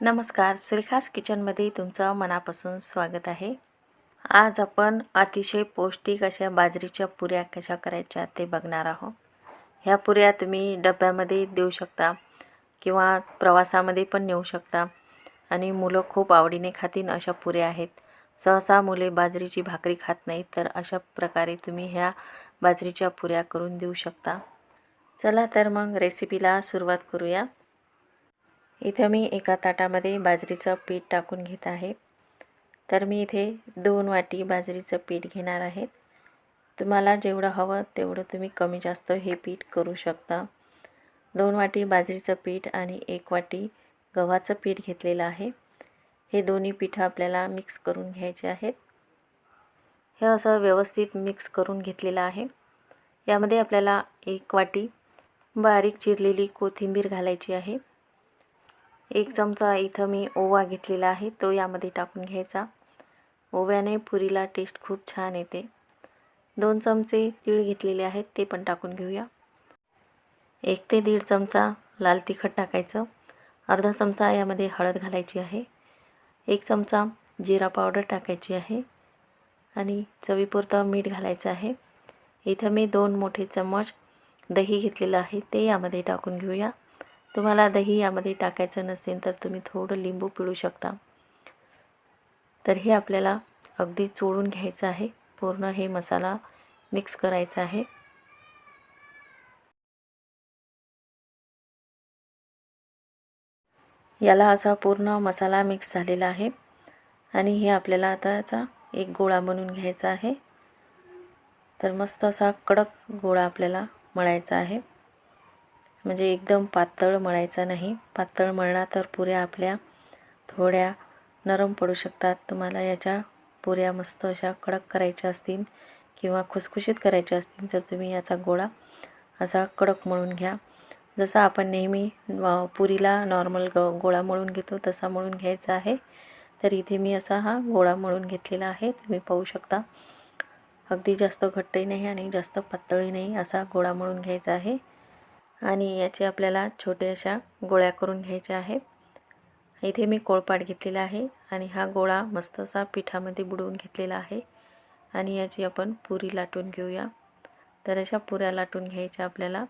नमस्कार सुरेखास किचनमध्ये तुमचं मनापासून स्वागत आहे. आज आपण अतिशय पौष्टिक अशा बाजरीच्या पुऱ्या कशा करायच्या ते बघणार आहोत. ह्या पुऱ्या तुम्ही डब्यामध्ये देऊ शकता किंवा प्रवासामध्ये पण नेऊ शकता. आणि मुलं खूप आवडीने खातील अशा पुऱ्या आहेत. सहसा मुले बाजरीची भाकरी खात नाहीत तर अशा प्रकारे तुम्ही ह्या बाजरीच्या पुऱ्या करून देऊ शकता. चला तर मग रेसिपीला सुरुवात करूया. इथं मी एका ताटामध्ये बाजरीचं पीठ टाकून घेत आहे. तर मी इथे दोन वाटी बाजरीचं पीठ घेणार आहे तुम्हाला जेवढं हवं तेवढं तुम्ही कमी जास्त हे पीठ करू शकता. दोन वाटी बाजरीचं पीठ आणि एक वाटी गव्हाचं पीठ घेतलेलं आहे. हे दोन्ही पीठं आपल्याला मिक्स करून घ्यायचे आहेत. हे असं व्यवस्थित मिक्स करून घेतलेलं आहे. यामध्ये आपल्याला एक वाटी बारीक चिरलेली कोथिंबीर घालायची आहे. एक चमचा इथं मी ओवा घेतलेला आहे तो यामध्ये टाकून घ्यायचा. ओव्याने पुरीला टेस्ट खूप छान येते. दोन चमचे तीळ घेतलेले आहेत ते पण टाकून घेऊया. एक ते दीड चमचा लाल तिखट टाकायचं. अर्धा चमचा यामध्ये हळद घालायची आहे. एक चमचा जिरा पावडर टाकायची आहे. आणि चवीपुरतं मीठ घालायचं आहे. इथं मी दोन मोठे चम्मच दही घेतलेलं आहे ते यामध्ये टाकून घेऊया. तुम्हाला दही यामध्ये टाकायचं नसेल तर तुम्ही थोडं लिंबू पिळू शकता. तर हे आपल्याला अगदी चोळून घ्यायचं आहे. पूर्ण हे मसाला मिक्स करायचा आहे. याला असा पूर्ण मसाला मिक्स झालेला आहे. आणि हे आपल्याला आता याचा एक गोळा बनवून घ्यायचा आहे. तर मस्त असा कडक गोळा आपल्याला मळायचा आहे. म्हणजे एकदम पातळ मळायचा नाही. पातळ मळला तर पुऱ्या आपल्या थोड्या नरम पडू शकतात. तुम्हाला याच्या पुऱ्या मस्त अशा कडक करायच्या असतील किंवा खुसखुशीत करायच्या असतील तर तुम्ही याचा गोळा असा कडक मळून घ्या. जसा आपण नेहमी पुरीला नॉर्मल ग गोळा मळून घेतो तसा मळून घ्यायचा आहे. तर इथे मी असा हा गोळा मळून घेतलेला आहे. तुम्ही पाहू शकता. अगदी जास्त घट्टही नाही आणि जास्त पातळही नाही असा गोळा मळून घ्यायचा आहे. आणि याचे आपल्याला छोटे अशा गोळ्या करून घ्यायच्या आहे इथे मी कोळपाट घेतलेला आहे आणि हा गोळा मस्त असा पिठामध्ये बुडवून घेतलेला आहे. आणि याची आपण पुरी लाटून घेऊया. तर अशा पुऱ्या लाटून घ्यायच्या आपल्याला.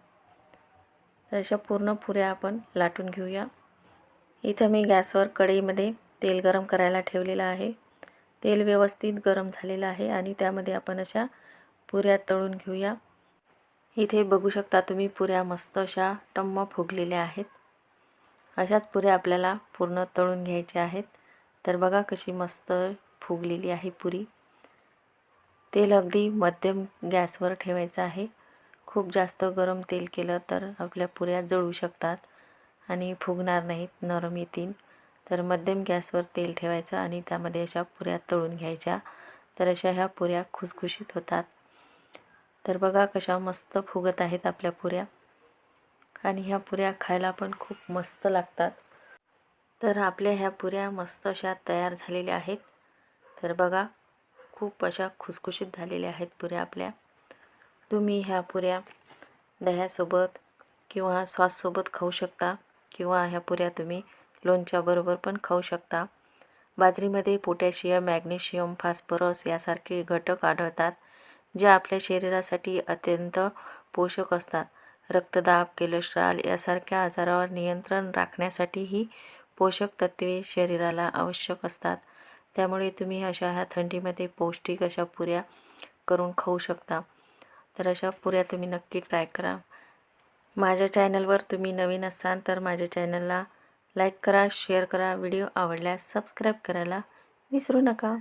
तर अशा पूर्ण पुऱ्या आपण लाटून घेऊया. इथं मी गॅसवर कढईमध्ये तेल गरम करायला ठेवलेलं आहे. तेल व्यवस्थित गरम झालेलं आहे आणि त्यामध्ये आपण अशा पुऱ्या तळून घेऊया. इथे बघू शकता तुम्ही पुऱ्या मस्त अशा टम्म फुगलेल्या आहेत. अशाच पुऱ्या आपल्याला पूर्ण तळून घ्यायच्या आहेत. तर बघा कशी मस्त फुगलेली आहे पुरी. तेल अगदी मध्यम गॅसवर ठेवायचं आहे. खूप जास्त गरम तेल केलं तर आपल्या पुऱ्या जळू शकतात आणि फुगणार नाहीत नरम येतील. तर मध्यम गॅसवर तेल ठेवायचं आणि त्यामध्ये अशा पुऱ्या तळून घ्यायच्या. तर अशा ह्या पुऱ्या खुसखुशीत होतात. तर बघा कशा मस्त फुगत आहेत आपल्या पुऱ्या. आणि ह्या पुऱ्या खायला पण खूप मस्त लागतात. तर आपल्या ह्या पुऱ्या मस्त अशा तयार झालेल्या आहेत. तर बघा खूप अशा खुसखुशीत झालेल्या आहेत पुऱ्या आपल्या. तुम्ही ह्या पुऱ्या दह्यासोबत किंवा सॉससोबत खाऊ शकता किंवा ह्या पुऱ्या तुम्ही लोणच्याबरोबर पण खाऊ शकता. बाजरीमध्ये पोटॅशियम मॅग्नेशियम फॉस्फरस यासारखे घटक आढळतात. ज्या आपल्या शरीरासाठी अत्यंत पोषक असतात. रक्तदाब कोलेस्ट्रॉल यासारख्या आजारावर नियंत्रण राखण्यासाठी ही पोषक तत्त्वे शरीराला आवश्यक असतात. त्यामुळे तुम्ही अशा ह्या थंडीमध्ये पौष्टिक अशा पुऱ्या करून खाऊ शकता. तर अशा पुऱ्या तुम्ही नक्की ट्राय करा. माझ्या चॅनलवर तुम्ही नवीन असाल तर माझ्या चॅनलला लाईक करा शेअर करा व्हिडिओ आवडल्यास सबस्क्राईब करायला विसरू नका.